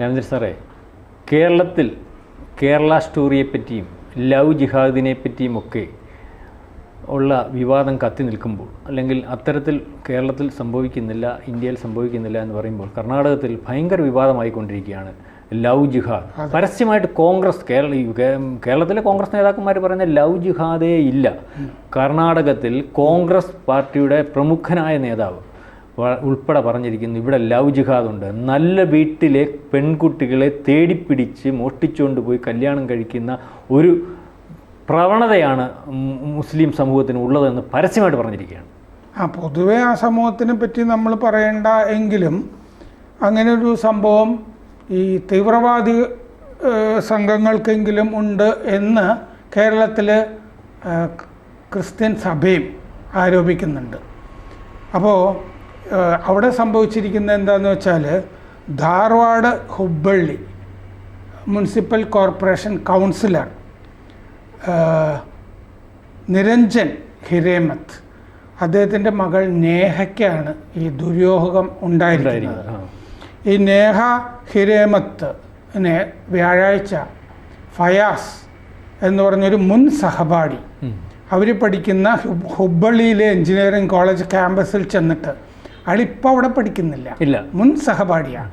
രാമേന്ദ്ര സാറേ കേരളത്തിൽ കേരള സ്റ്റോറിയെപ്പറ്റിയും ലവ് ജിഹാദിനെ പറ്റിയും ഒക്കെ ഉള്ള വിവാദം കത്തി നിൽക്കുമ്പോൾ അല്ലെങ്കിൽ അത്തരത്തിൽ കേരളത്തിൽ സംഭവിക്കുന്നില്ല ഇന്ത്യയിൽ സംഭവിക്കുന്നില്ല എന്ന് പറയുമ്പോൾ കർണാടകത്തിൽ ഭയങ്കര വിവാദമായിക്കൊണ്ടിരിക്കുകയാണ് ലവ് ജിഹാദ്. പരസ്യമായിട്ട് കോൺഗ്രസ് കേരള കേരളത്തിലെ കോൺഗ്രസ് നേതാക്കന്മാർ പറയുന്ന ലവ് ജിഹാദേ ഇല്ല. കർണാടകത്തിൽ കോൺഗ്രസ് പാർട്ടിയുടെ പ്രമുഖനായ നേതാവ് ഉൾപ്പെടെ പറഞ്ഞിരിക്കുന്നു. ഇവിടെ ലവ് ജിഹാദുണ്ട് നല്ല വീട്ടിലെ പെൺകുട്ടികളെ തേടിപ്പിടിച്ച് മോഷ്ടിച്ചുകൊണ്ട് പോയി കല്യാണം കഴിക്കുന്ന ഒരു പ്രവണതയാണ് മുസ്ലിം സമൂഹത്തിന് ഉള്ളതെന്ന് പരസ്യമായിട്ട് പറഞ്ഞിരിക്കുകയാണ്. ആ പൊതുവേ ആ സമൂഹത്തിനെ പറ്റി നമ്മൾ പറയേണ്ട എങ്കിലും അങ്ങനെ ഒരു സംഭവം ഈ തീവ്രവാദി സംഘങ്ങൾക്കെങ്കിലും ഉണ്ട് എന്ന് കേരളത്തിൽ ക്രിസ്ത്യൻ സഭയും ആരോപിക്കുന്നുണ്ട്. അപ്പോൾ അവിടെ സംഭവിച്ചിരിക്കുന്നത് എന്താണെന്ന് വെച്ചാൽ Dharwad Hubballi municipal corporation councillor Niranjan Hiremath അദ്ദേഹത്തിന്റെ മകൾ നേഹയ്ക്കാണ് ഈ ദുര്യോഗം ഉണ്ടായിരിക്കുന്നത്. ഈ നേഹ ഹിരേമത്തിനെ വ്യാഴാഴ്ച ഫയാസ് എന്ന് പറഞ്ഞൊരു മുൻ സഹപാഠി അവർ പഠിക്കുന്ന ഹുബ്ബള്ളിയിലെ എഞ്ചിനീയറിംഗ് കോളേജ് ക്യാമ്പസിൽ ചെന്നിട്ട് അയാളിപ്പോൾ അവിടെ പഠിക്കുന്നില്ല. ഇല്ല. മുൻ സഹപാഠിയാണ്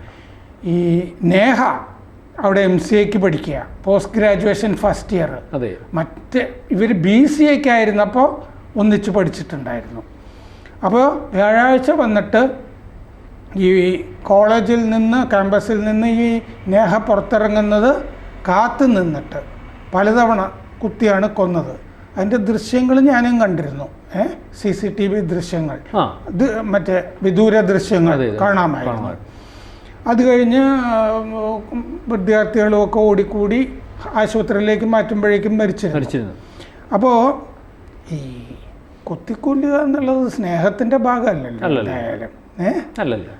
ഈ നേഹ അവിടെ എം സി എക്ക് പഠിക്കുക. പോസ്റ്റ് ഗ്രാജുവേഷൻ ഫസ്റ്റ് ഇയർ അതെ. മറ്റ് ഇവർ ബി സി എക്ക് ആയിരുന്നപ്പോൾ ഒന്നിച്ച് പഠിച്ചിട്ടുണ്ടായിരുന്നു. അപ്പോൾ വ്യാഴാഴ്ച വന്നിട്ട് ഈ കോളേജിൽ നിന്ന് ക്യാമ്പസിൽ നിന്ന് ഈ നേഹ പുറത്തിറങ്ങുന്നത് കാത്തു നിന്നിട്ട് പലതവണ കുത്തിയാണ് കൊന്നത്. അതിന്റെ ദൃശ്യങ്ങൾ ഞാനും കണ്ടിരുന്നു. സി സി ടി വി ദൃശ്യങ്ങൾ. മറ്റേ വിദൂര ദൃശ്യങ്ങൾ. കാണാമായിരുന്നു. അത് കഴിഞ്ഞ് വിദ്യാർത്ഥികളുമൊക്കെ ഓടിക്കൂടി ആശുപത്രിയിലേക്ക് മാറ്റുമ്പോഴേക്കും മരിച്ചിരുന്നു. അപ്പോ അപ്പോൾ ഈ കൊത്തിക്കൊല്ലുക എന്നുള്ളത് സ്നേഹത്തിന്റെ ഭാഗമല്ലല്ലോ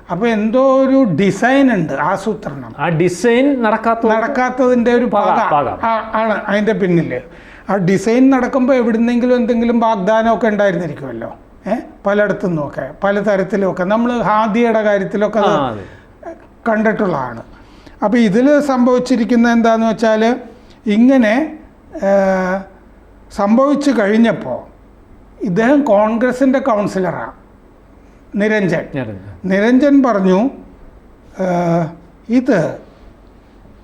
അപ്പൊ എന്തായാലും. എന്തോ ഒരു ഡിസൈൻ ഉണ്ട് ആസൂത്രണം ആ ഡിസൈൻ നടക്കാത്ത നടക്കാത്തതിന്റെ ഒരു ഭാഗം ആണ് അതിന്റെ പിന്നിൽ ആ ഡിസൈൻ നടക്കുമ്പോൾ എവിടുന്നെങ്കിലും എന്തെങ്കിലും വാഗ്ദാനമൊക്കെ ഉണ്ടായിരുന്നിരിക്കുമല്ലോ. ഏ? പലയിടത്തു നിന്നൊക്കെ പല തരത്തിലുമൊക്കെ നമ്മൾ ഹാദിയുടെ കാര്യത്തിലൊക്കെ അത് കണ്ടിട്ടുള്ളതാണ്. അപ്പോൾ ഇതിൽ സംഭവിച്ചിരിക്കുന്ന എന്താണെന്ന് വെച്ചാൽ ഇങ്ങനെ സംഭവിച്ചു കഴിഞ്ഞപ്പോൾ ഇദ്ദേഹം കോൺഗ്രസിന്റെ കൗൺസിലറാണ് നിരഞ്ജൻ. നിരഞ്ജൻ. പറഞ്ഞു ഇത്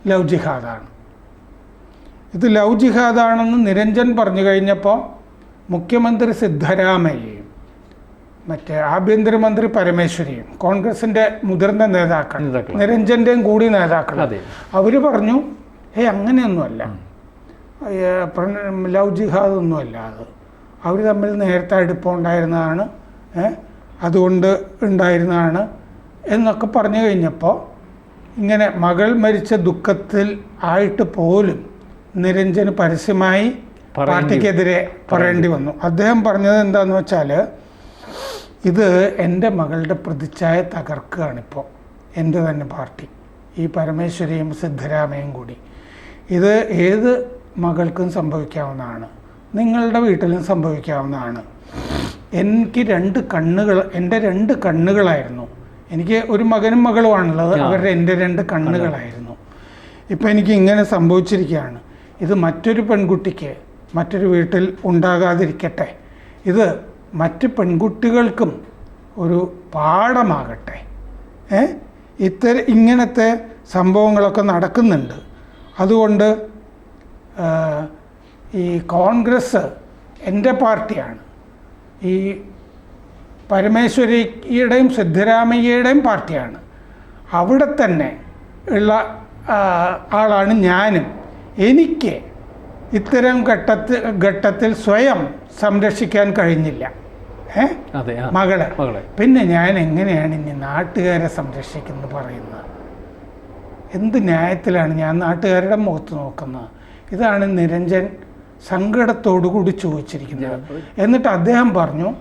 ലവ് ജിഹാദാണ്. ഇത് ലവ് ജിഹാദാണെന്ന് നിരഞ്ജൻ പറഞ്ഞു കഴിഞ്ഞപ്പോൾ മുഖ്യമന്ത്രി സിദ്ധരാമയ്യയും മറ്റേ ആഭ്യന്തരമന്ത്രി പരമേശ്വരിയും കോൺഗ്രസിന്റെ മുതിർന്ന നേതാക്കൾ. നിരഞ്ജന്റെയും കൂടി നേതാക്കൾ. അവർ പറഞ്ഞു ഏ അങ്ങനെയൊന്നുമല്ല. ലവ് ജിഹാദ് ഒന്നുമല്ല അത്. അവർ തമ്മിൽ നേരത്തെ അടുപ്പമുണ്ടായിരുന്നതാണ് അതുകൊണ്ട് ഉണ്ടായിരുന്നതാണ് എന്നൊക്കെ പറഞ്ഞു കഴിഞ്ഞപ്പോൾ ഇങ്ങനെ മകൾ മരിച്ച ദുഃഖത്തിൽ ആയിട്ട് പോലും നിരഞ്ജന് പരസ്യമായി പാർട്ടിക്കെതിരെ പറയേണ്ടി വന്നു. അദ്ദേഹം പറഞ്ഞത് എന്താന്ന് വെച്ചാൽ ഇത് എന്റെ മകളുടെ പ്രതിച്ഛായ തകർക്കുകയാണിപ്പോൾ എന്റെ തന്നെ പാർട്ടി. ഈ പരമേശ്വരിയും സിദ്ധരാമയും കൂടി. ഇത് ഏത് മകൾക്കും സംഭവിക്കാവുന്നതാണ്. നിങ്ങളുടെ വീട്ടിലും സംഭവിക്കാവുന്നതാണ്. എനിക്ക് രണ്ട് കണ്ണുകൾ എന്റെ രണ്ട് കണ്ണുകളായിരുന്നു. എനിക്ക് ഒരു മകനും മകളുമാണുള്ളത്. അവരുടെ എന്റെ രണ്ട് കണ്ണുകളായിരുന്നു. ഇപ്പം എനിക്ക് ഇങ്ങനെ സംഭവിച്ചിരിക്കുകയാണ്. ഇത് മറ്റൊരു പെൺകുട്ടിക്ക് മറ്റൊരു വീട്ടിൽ ഉണ്ടാകാതിരിക്കട്ടെ. ഇത് മറ്റ് പെൺകുട്ടികൾക്കും ഒരു പാഠമാകട്ടെ. ഏ? ഇത്തര ഇങ്ങനത്തെ സംഭവങ്ങളൊക്കെ നടക്കുന്നുണ്ട്. അതുകൊണ്ട് ഈ കോൺഗ്രസ് എന്റെ പാർട്ടിയാണ്. ഈ പരമേശ്വരിയുടെയും സിദ്ധരാമയ്യയുടെയും പാർട്ടിയാണ്. അവിടെ തന്നെ ഉള്ള ആളാണ് ഞാനും. എനിക്ക് ഇത്തരം ഘട്ടത്തിൽ ഘട്ടത്തിൽ സ്വയം സംരക്ഷിക്കാൻ കഴിഞ്ഞില്ല. ഏ? അതെ മകളെ. പിന്നെ ഞാൻ എങ്ങനെയാണ് ഇനി നാട്ടുകാരെ സംരക്ഷിക്കുന്നത് പറയുന്നത്? എന്ത് ന്യായത്തിലാണ് ഞാൻ നാട്ടുകാരുടെ മുഖത്ത് നോക്കുന്നത്? ഇതാണ് നിരഞ്ജൻ സങ്കടത്തോടുകൂടി ചോദിച്ചിരിക്കുന്നത്. എന്നിട്ട് അദ്ദേഹം പറഞ്ഞു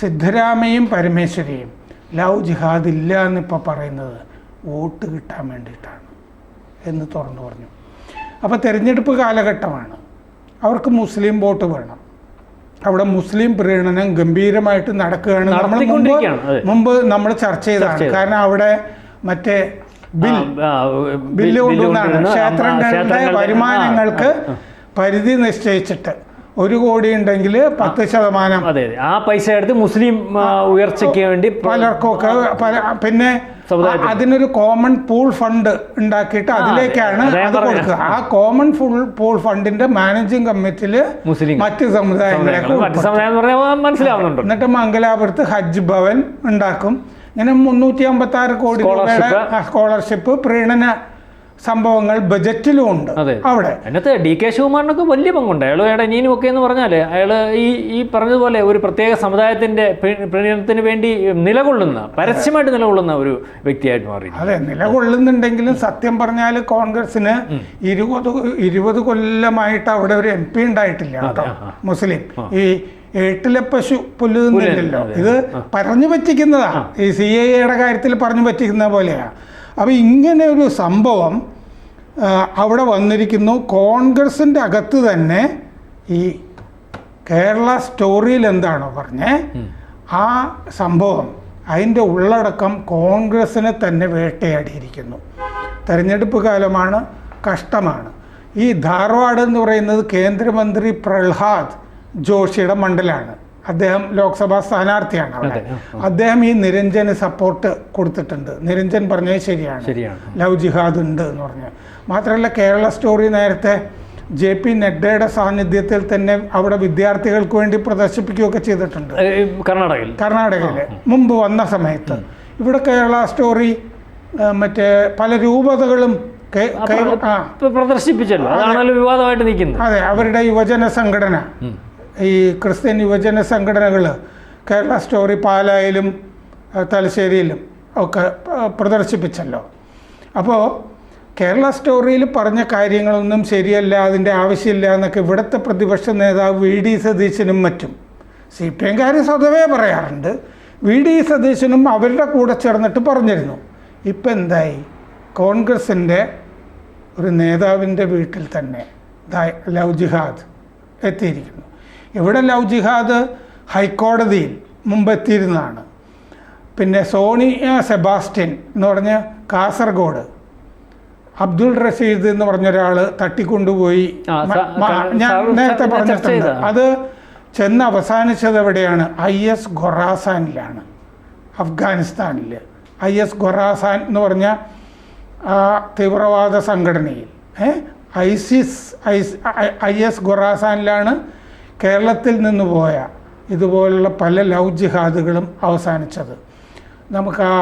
സിദ്ധരാമയും പരമേശ്വരയും ലവ് ജിഹാദ് ഇല്ല എന്നിപ്പോൾ പറയുന്നത് വോട്ട് കിട്ടാൻ വേണ്ടിയിട്ടാണ്. എന്ന് തുറന്നു പറഞ്ഞു. അപ്പോൾ തിരഞ്ഞെടുപ്പ് കാലഘട്ടമാണ്. അവർക്ക് മുസ്ലിം വോട്ട് വേണം. അവിടെ മുസ്ലിം പ്രീണനം ഗംഭീരമായിട്ട് നടക്കുകയാണ്. നമ്മൾ മുമ്പ് മുമ്പ് നമ്മൾ ചർച്ച ചെയ്തതാണ്. കാരണം അവിടെ മറ്റേ ബിൽ ബില്ല് കൊണ്ടുവന്നാണ്. ക്ഷേത്രങ്ങളുടെ വരുമാനങ്ങൾക്ക് പരിധി നിശ്ചയിച്ചിട്ട് ഒരു കോടി ഉണ്ടെങ്കിൽ പത്ത് ശതമാനം. അതെ ആ പൈസ എടുത്ത് മുസ്ലിം ഉയർച്ചയ്ക്ക് വേണ്ടി പലർക്കും പലർക്കൊക്കെ പല പിന്നെ. അതിനൊരു കോമൺ പൂൾ ഫണ്ട് ഉണ്ടാക്കിയിട്ട് അതിലേക്കാണ് അത്. കൊടുക്കുക. ആ. കോമൺ ഫുൾ പൂൾ ഫണ്ടിന്റെ മാനേജിംഗ് കമ്മിറ്റിയിൽ മുസ്ലിം മറ്റ് സമുദായങ്ങളെ മനസ്സിലാവുന്നുണ്ട്. എന്നിട്ട് മംഗലാപുരത്ത് ഹജ്ജ് ഭവൻ ഉണ്ടാക്കും. ഇങ്ങനെ മുന്നൂറ്റി അമ്പത്തി ആറ് കോടി രൂപയുടെ സ്കോളർഷിപ്പ് പ്രീണന സംഭവങ്ങൾ ബജറ്റിലും ഉണ്ട്. അതെ. അവിടെ. അതിനകത്ത് ഡി കെ ശിവകുമാറിനൊക്കെ വലിയ പങ്കുണ്ട്. അയാൾ അയാളുടെ അനിയനും ഒക്കെ എന്ന് പറഞ്ഞാൽ അയാൾ ഈ ഈ പറഞ്ഞതുപോലെ ഒരു പ്രത്യേക സമുദായത്തിന്റെ പ്രീ- പ്രീണനത്തിന് വേണ്ടി നിലകൊള്ളുന്ന പരസ്യമായിട്ട് നിലകൊള്ളുന്ന ഒരു വ്യക്തിയായിട്ട് മാറി അതെ നിലകൊള്ളുന്നുണ്ടെങ്കിലും സത്യം പറഞ്ഞാൽ കോൺഗ്രസിന് ഇരുപത് ഇരുപത് കൊല്ലമായിട്ട് അവിടെ ഒരു എം പി ഉണ്ടായിട്ടില്ല കേട്ടോ. മുസ്ലിം. ഈ ഏട്ടിലെ പശു പുല്ലുന്നില്ലല്ലോ. ഇത് പറഞ്ഞു പറ്റിക്കുന്നതാണ് ഈ സി എയുടെ കാര്യത്തിൽ പറഞ്ഞു പറ്റിക്കുന്ന പോലെയാ. അപ്പം ഇങ്ങനെ ഒരു സംഭവം അവിടെ വന്നിരിക്കുന്നു. കോൺഗ്രസിന്റെ അകത്ത് തന്നെ ഈ കേരള സ്റ്റോറിയിൽ എന്താണോ പറഞ്ഞേ ആ സംഭവം അതിന്റെ ഉള്ളടക്കം കോൺഗ്രസിനെ തന്നെ വേട്ടയാടിയിരിക്കുന്നു. തെരഞ്ഞെടുപ്പ് കാലമാണ് കഷ്ടമാണ്. ഈ ധാർവാഡ് എന്ന് പറയുന്നത് കേന്ദ്രമന്ത്രി പ്രഹ്ലാദ് ജോഷിയുടെ മണ്ഡലമാണ് അദ്ദേഹം ലോക്സഭാ സ്ഥാനാർത്ഥിയാണ് അവിടെ. അദ്ദേഹം ഈ നിരഞ്ജന് സപ്പോർട്ട് കൊടുത്തിട്ടുണ്ട്. നിരഞ്ജൻ പറഞ്ഞത് ശരിയാണ്. ലവ് ജിഹാദ് ഉണ്ട് എന്ന് പറഞ്ഞു. മാത്രമല്ല കേരള സ്റ്റോറി നേരത്തെ ജെ പി നഡ്ഡയുടെ സാന്നിധ്യത്തിൽ തന്നെ അവിടെ വിദ്യാർത്ഥികൾക്ക് വേണ്ടി പ്രദർശിപ്പിക്കുകയൊക്കെ ചെയ്തിട്ടുണ്ട്. കർണാടകയിൽ. കർണാടകയിൽ മുമ്പ് വന്ന സമയത്ത്. ഇവിടെ കേരള സ്റ്റോറി മറ്റേ പല രൂപതകളും പ്രദർശിപ്പിച്ചല്ലോ. അതാണല്ലോ വിവാദമായിട്ട് നിൽക്കുന്നത്. അതെ അവരുടെ യുവജന സംഘടന. ഈ ക്രിസ്ത്യൻ യുവജന സംഘടനകൾ കേരള സ്റ്റോറി പാലായിലും തലശ്ശേരിയിലും ഒക്കെ പ്രദർശിപ്പിച്ചല്ലോ. അപ്പോൾ കേരള സ്റ്റോറിയിൽ പറഞ്ഞ കാര്യങ്ങളൊന്നും ശരിയല്ല അതിന്റെ ആവശ്യമില്ല എന്നൊക്കെ ഇവിടുത്തെ പ്രതിപക്ഷ നേതാവ് വി. ഡി. സതീശനും മറ്റും. സി. പി. എംകാർ സ്വതവേ പറയാറുണ്ട്. വി. ഡി. സതീശനും അവരുടെ കൂടെ ചേർന്നിട്ട് പറഞ്ഞിരുന്നു. ഇപ്പം എന്തായി? കോൺഗ്രസിന്റെ ഒരു നേതാവിന്റെ വീട്ടിൽ തന്നെ ലവ് ജിഹാദ് എത്തിയിരിക്കുന്നു. ഇവിടെ ലവ് ജിഹാദ് ഹൈക്കോടതിയിൽ മുമ്പ് എത്തിയിരുന്നതാണ് പിന്നെ സോണി സെബാസ്റ്റ്യൻ എന്ന് പറഞ്ഞ കാസർഗോഡ് അബ്ദുൾ റഷീദ് എന്ന് പറഞ്ഞ ഒരാൾ തട്ടിക്കൊണ്ടുപോയി ഞാൻ നേരത്തെ പറഞ്ഞിട്ടുണ്ട് അത് ചെന്ന് അവസാനിച്ചത് എവിടെയാണ് ഐ എസ് ഖൊറാസാനിലാണ് അഫ്ഗാനിസ്ഥാനിൽ ഐ എസ് ഖൊറാസാൻ എന്ന് പറഞ്ഞ തീവ്രവാദ സംഘടനയിൽ ഐസിസ് ഐ എസ് ഖൊറാസാനിലാണ് കേരളത്തിൽ നിന്ന് പോയ ഇതുപോലുള്ള പല ലവ് ജിഹാദുകളും അവസാനിച്ചത്. നമുക്ക് ആ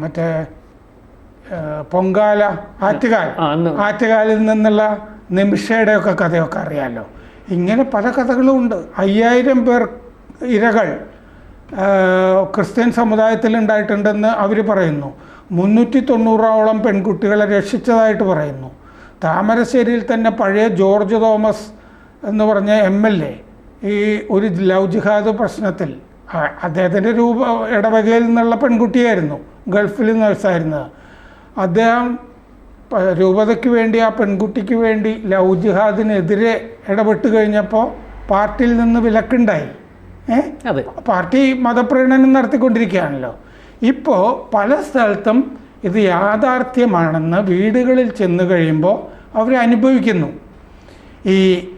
മറ്റേ പൊങ്കാല ആറ്റുകാൽ. ആറ്റുകാലിൽ നിന്നുള്ള നിമിഷയുടെ ഒക്കെ കഥയൊക്കെ അറിയാമല്ലോ ഇങ്ങനെ പല കഥകളും ഉണ്ട്. അയ്യായിരം പേർ ഇരകൾ ക്രിസ്ത്യൻ സമുദായത്തിൽ ഉണ്ടായിട്ടുണ്ടെന്ന് അവർ പറയുന്നു. മുന്നൂറ്റി തൊണ്ണൂറോളം പെൺകുട്ടികളെ രക്ഷിച്ചതായിട്ട് പറയുന്നു. താമരശ്ശേരിയിൽ തന്നെ പഴയ ജോർജ് തോമസ് എന്ന് പറഞ്ഞ എം എൽ എ ഈ ഒരു ലവ് ജിഹാദ് പ്രശ്നത്തിൽ അദ്ദേഹത്തിന്റെ രൂപ ഇടവകയിൽ നിന്നുള്ള പെൺകുട്ടിയായിരുന്നു ഗൾഫിൽ നഴ്സായിരുന്നത്. അദ്ദേഹം രൂപതയ്ക്ക് വേണ്ടി ആ പെൺകുട്ടിക്ക് വേണ്ടി ലവ് ജിഹാദിനെതിരെ ഇടപെട്ട് കഴിഞ്ഞപ്പോൾ പാർട്ടിയിൽ നിന്ന് വിലക്കുണ്ടായി. ഏഹ് പാർട്ടി മതപ്രീണനം നടത്തിക്കൊണ്ടിരിക്കുകയാണല്ലോ. ഇപ്പോൾ പല സ്ഥലത്തും ഇത് യാഥാർത്ഥ്യമാണെന്ന് വീടുകളിൽ ചെന്ന് കഴിയുമ്പോൾ അവർ അനുഭവിക്കുന്നു. ഈ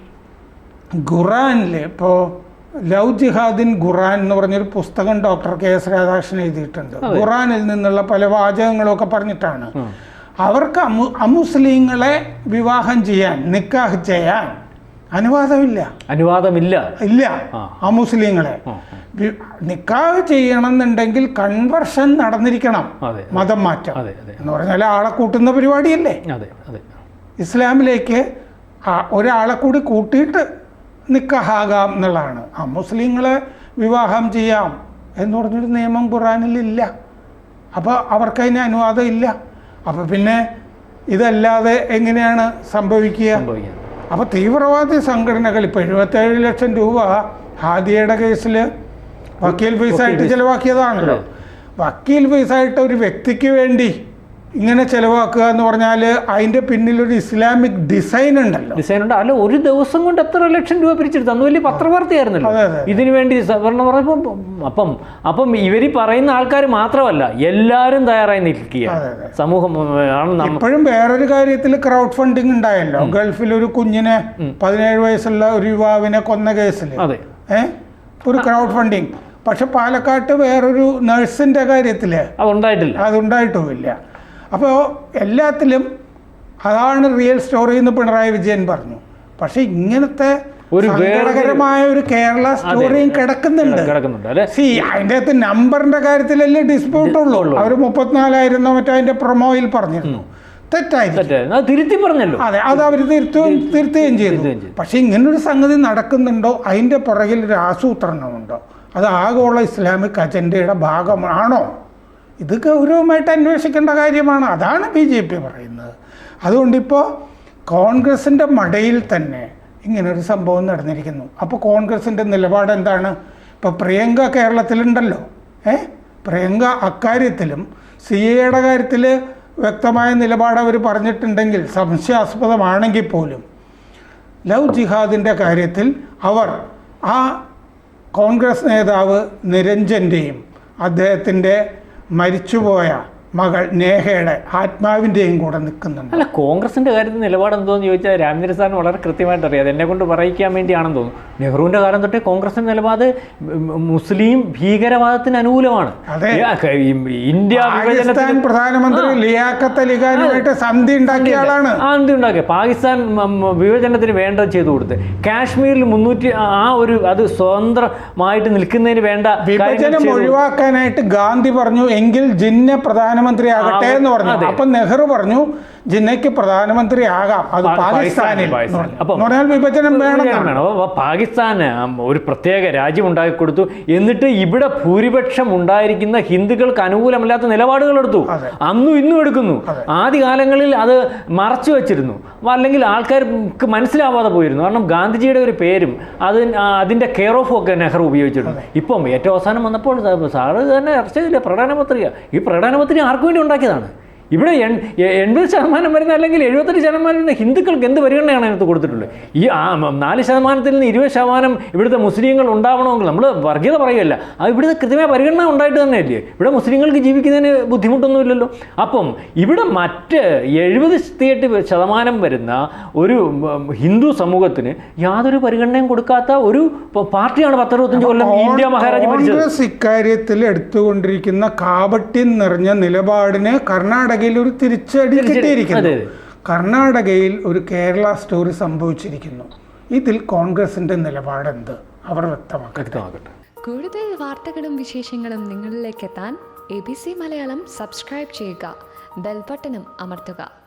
ഖുറാനിൽ ഇപ്പോൾ ലവ് ജിഹാദിൻ ഖുറാൻ എന്ന് പറഞ്ഞൊരു പുസ്തകം ഡോക്ടർ കെ എസ് രാധാകൃഷ്ണൻ എഴുതിയിട്ടുണ്ട്. ഖുറാനിൽ നിന്നുള്ള പല വാചകങ്ങളൊക്കെ പറഞ്ഞിട്ടാണ്. അവർക്ക് അമു അമുസ്ലിങ്ങളെ വിവാഹം ചെയ്യാൻ നിക്കാഹ് ചെയ്യാൻ അനുവാദമില്ല. അനുവാദമില്ല. ഇല്ല. അമുസ്ലിങ്ങളെ. നിക്കാഹ് ചെയ്യണം കൺവർഷൻ നടന്നിരിക്കണം. മതം മാറ്റം. എന്ന് പറഞ്ഞാൽ ആളെ കൂട്ടുന്ന പരിപാടിയല്ലേ? ഇസ്ലാമിലേക്ക് ഒരാളെ കൂടി കൂട്ടിയിട്ട് നിക്കാഹാകാം എന്നുള്ളതാണ്. ആ മുസ്ലിങ്ങളെ വിവാഹം ചെയ്യാം എന്ന് പറഞ്ഞൊരു നിയമം ഖുറാനിലില്ല അപ്പോൾ അവർക്കതിന് അനുവാദം ഇല്ല അപ്പോൾ പിന്നെ ഇതല്ലാതെ എങ്ങനെയാണ് സംഭവിക്കുക? അപ്പോൾ തീവ്രവാദി സംഘടനകൾ ഇപ്പോൾ എഴുപത്തേഴ് ലക്ഷം രൂപ ഹാദിയയുടെ കേസിൽ വക്കീൽ ഫീസായിട്ട് ചിലവാക്കിയതാണല്ലോ. വക്കീൽ ഫീസായിട്ട് ഒരു വ്യക്തിക്ക് വേണ്ടി ഇങ്ങനെ ചെലവാക്കുക എന്ന് പറഞ്ഞാൽ അതിന്റെ പിന്നിലൊരു ഇസ്ലാമിക് ഡിസൈൻ ഉണ്ടല്ലോ. ഡിസൈൻ ഉണ്ട്. അല്ല ഒരു ദിവസം കൊണ്ട് എത്ര ലക്ഷം രൂപ പിരിച്ചെടുത്തു? അന്ന് വലിയ പത്രവാർത്തയായിരുന്നല്ലോ. ഇതിനു വേണ്ടി സവർണ പറഞ്ഞപ്പോൾ അപ്പം അപ്പം ഇവർ പറയുന്ന ആൾക്കാർ മാത്രമല്ല എല്ലാവരും തയ്യാറായി നിൽക്കുക. സമൂഹം ഇപ്പോഴും വേറൊരു കാര്യത്തിൽ ക്രൗഡ് ഫണ്ടിങ് ഉണ്ടായല്ലോ. ഗൾഫിൽ ഒരു കുഞ്ഞിനെ പതിനേഴ് വയസ്സുള്ള ഒരു യുവാവിനെ കൊന്ന കേസിൽ അതെ. ഒരു ക്രൗഡ് ഫണ്ടിങ് പക്ഷെ പാലക്കാട്ട് വേറൊരു നഴ്സിന്റെ കാര്യത്തിൽ അതുണ്ടായിട്ടില്ല. അതുണ്ടായിട്ടുമില്ല. അപ്പോൾ എല്ലാത്തിലും അതാണ് റിയൽ സ്റ്റോറി എന്ന് പിണറായി വിജയൻ പറഞ്ഞു. പക്ഷെ ഇങ്ങനത്തെ ഒരു സങ്കടകരമായ ഒരു കേരള സ്റ്റോറിയും കിടക്കുന്നുണ്ട്. കിടക്കുന്നുണ്ട് അല്ലെ? സി അതിന്റെ അകത്ത് നമ്പറിന്റെ കാര്യത്തിലല്ലേ ഡിസ്പ്യൂട്ട് ഉള്ളൂ. അവർ മുപ്പത്തിനാലായിരുന്നോ മറ്റോ അതിന്റെ പ്രൊമോയിൽ പറഞ്ഞിരുന്നു. തെറ്റായി തെറ്റായിരുന്നു. തിരുത്തി പറഞ്ഞല്ലോ. അതെ അത് അവർ തിരുത്തുകയും തിരുത്തുകയും ചെയ്തു. പക്ഷെ ഇങ്ങനൊരു സംഗതി നടക്കുന്നുണ്ടോ? അതിന്റെ പുറകിൽ ഒരു ആസൂത്രണമുണ്ടോ? അത് ആഗോള ഇസ്ലാമിക് അജണ്ടയുടെ ഭാഗമാണോ? ഇത് ഗൗരവമായിട്ട് അന്വേഷിക്കേണ്ട കാര്യമാണ്. അതാണ് ബി ജെ പി പറയുന്നത്. അതുകൊണ്ടിപ്പോൾ കോൺഗ്രസിന്റെ മടയിൽ തന്നെ ഇങ്ങനൊരു സംഭവം നടന്നിരിക്കുന്നു. അപ്പോൾ കോൺഗ്രസിന്റെ നിലപാട് എന്താണ്? ഇപ്പോൾ പ്രിയങ്ക കേരളത്തിലുണ്ടല്ലോ. ഏ? പ്രിയങ്ക അക്കാര്യത്തിലും സി എയുടെ കാര്യത്തിൽ വ്യക്തമായ നിലപാട് അവർ പറഞ്ഞിട്ടുണ്ടെങ്കിൽ സംശയാസ്പദമാണെങ്കിൽ പോലും ലവ് ജിഹാദിന്റെ കാര്യത്തിൽ അവർ ആ കോൺഗ്രസ് നേതാവ് നിരഞ്ജന്റെയും അദ്ദേഹത്തിന്റെ മരിച്ചുപോയ മകൾ നേഹയുടെ ആത്മാവിന്റെയും കൂടെ നിൽക്കുന്നുണ്ട്. അല്ല കോൺഗ്രസിന്റെ കാര്യത്തിൽ നിലപാട് എന്തോന്ന് ചോദിച്ചാൽ രാംചന്ദ്ര സാറിന് വളരെ കൃത്യമായിട്ട് അറിയാം എന്നെ കൊണ്ട് പറയിക്കാൻ വേണ്ടിയാണെന്ന് തോന്നുന്നു. നെഹ്റുവിന്റെ കാലം തൊട്ടേ കോൺഗ്രസിന്റെ നിലപാട് മുസ്ലിം ഭീകരവാദത്തിന് അനുകൂലമാണ്. ഇന്ത്യ പാകിസ്ഥാൻ വിഭജനത്തിന് പ്രധാനമന്ത്രി ലിയാഖത്ത് അലിഖാനുമായിട്ട് സന്ധി ഉണ്ടാക്കിയ ആളാണ്. സന്ധി ഉണ്ടാക്കിയ. പാകിസ്ഥാൻ വിഭജനത്തിന് വേണ്ടത് ചെയ്തു കൊടുത്ത് കാശ്മീരിൽ മുന്നൂറ്റി ആ ഒരു അത് സ്വതന്ത്രമായിട്ട് നിൽക്കുന്നതിന് വേണ്ട വിഭജനം ഒഴിവാക്കാനായിട്ട് ഗാന്ധി പറഞ്ഞു എങ്കിൽ ജിന്ന പ്രധാനമന്ത്രിയാകട്ടെ എന്ന് പറഞ്ഞു. അപ്പൊ നെഹ്റു പറഞ്ഞു ജിന്നയ്ക്ക് പ്രധാനമന്ത്രി ആകാം. അത് പാകിസ്ഥാനിൽ. പറഞ്ഞാൽ വിഭജനം വേണം. അപ്പോൾ പാകിസ്ഥാന് ഒരു പ്രത്യേക രാജ്യം ഉണ്ടാക്കി കൊടുത്തു. എന്നിട്ട് ഇവിടെ ഭൂരിപക്ഷം ഉണ്ടായിരിക്കുന്ന ഹിന്ദുക്കൾക്ക് അനുകൂലമല്ലാത്ത നിലപാടുകൾ എടുത്തു. അന്നും ഇന്നും എടുക്കുന്നു. ആദ്യകാലങ്ങളിൽ അത് മറച്ചു വെച്ചിരുന്നു. അല്ലെങ്കിൽ ആൾക്കാർക്ക് മനസ്സിലാവാതെ പോയിരുന്നു. കാരണം ഗാന്ധിജിയുടെ ഒരു പേരും അത് അതിന്റെ കെയർ ഓഫ് ഒക്കെ നെഹ്റു ഉപയോഗിച്ചിരുന്നു. ഇപ്പം ഏറ്റവും അവസാനം വന്നപ്പോൾ സാറ് തന്നെ ചർച്ച ചെയ്തില്ല പ്രധാനമന്ത്രിയാണ് ഈ പ്രധാനമന്ത്രി ആർക്കു വേണ്ടി ഉണ്ടാക്കിയതാണ്? ഇവിടെ എൺപത് ശതമാനം വരുന്ന അല്ലെങ്കിൽ എഴുപത്തെട്ട് ശതമാനം വരുന്ന ഹിന്ദുക്കൾക്ക് എന്ത് പരിഗണനയാണ് അതിനകത്ത് കൊടുത്തിട്ടുള്ളത്? ഈ ആ നാല് ശതമാനത്തിൽ നിന്ന് ഇരുപത് ശതമാനം ഇവിടുത്തെ മുസ്ലിങ്ങൾ ഉണ്ടാവണമെങ്കിൽ നമ്മൾ വർഗീയത പറയുകയല്ല. ആ ഇവിടുത്തെ കൃത്യമായ പരിഗണന ഉണ്ടായിട്ട് തന്നെയല്ലേ? ഇവിടെ മുസ്ലിങ്ങൾക്ക് ജീവിക്കുന്നതിന് ബുദ്ധിമുട്ടൊന്നുമില്ലല്ലോ. അപ്പം ഇവിടെ മറ്റ് എഴുപത് എട്ട് ശതമാനം വരുന്ന ഒരു ഹിന്ദു സമൂഹത്തിന് യാതൊരു പരിഗണനയും കൊടുക്കാത്ത ഒരു പാർട്ടിയാണ് പത്തറുപത്തഞ്ച് കൊല്ലം ഇന്ത്യ മഹാരാജ് കോൺഗ്രസ് ഇക്കാര്യത്തിൽ എടുത്തുകൊണ്ടിരിക്കുന്ന കാപട്യം നിറഞ്ഞ നിലപാടിന് കർണാടകയിൽ ഒരു തിരിച്ചടി. കിട്ടിയിരിക്കുന്നു. കർണാടകയിൽ ഒരു കേരള സ്റ്റോറി സംഭവിച്ചിരിക്കുന്നു. ഇതിൽ കോൺഗ്രസിന്റെ നിലപാടെന്ത്? അവർ വ്യക്തമാക്കട്ടെ. കൂടുതൽ വാർത്തകളും വിശേഷങ്ങളും നിങ്ങളിലേക്ക് എത്താൻ A B C Malayalam subscribe ചെയ്യുക. ബെൽബട്ടനും അമർത്തുക.